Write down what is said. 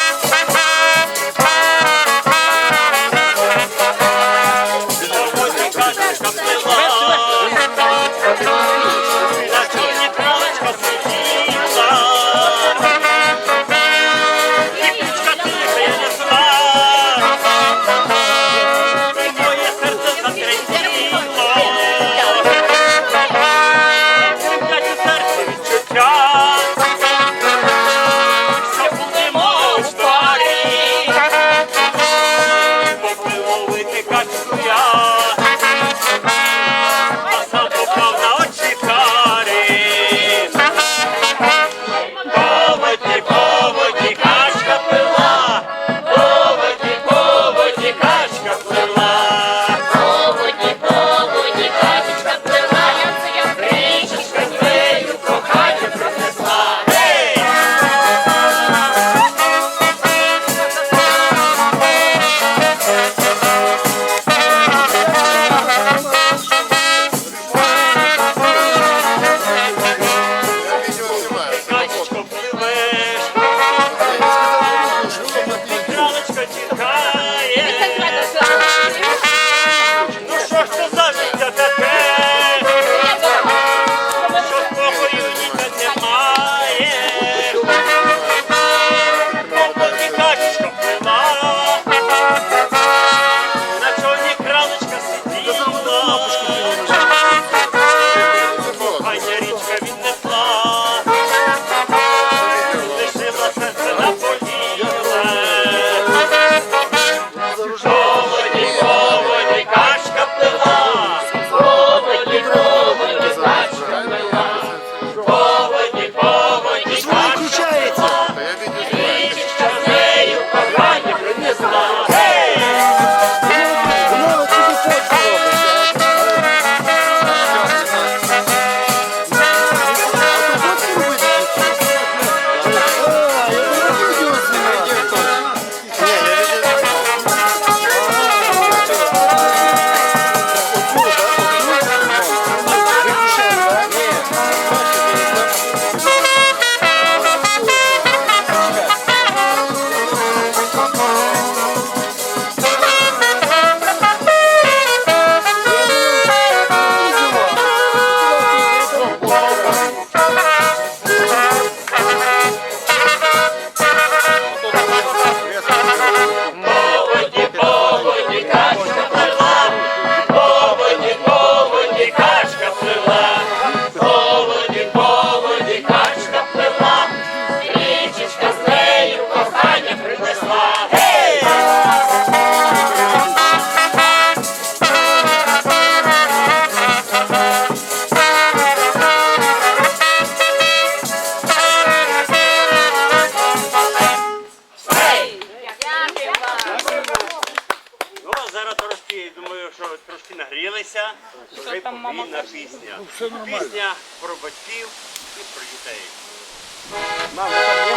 you що трошки нагрілися, то вже повинна пісня. Пісня про батьків і про дітей.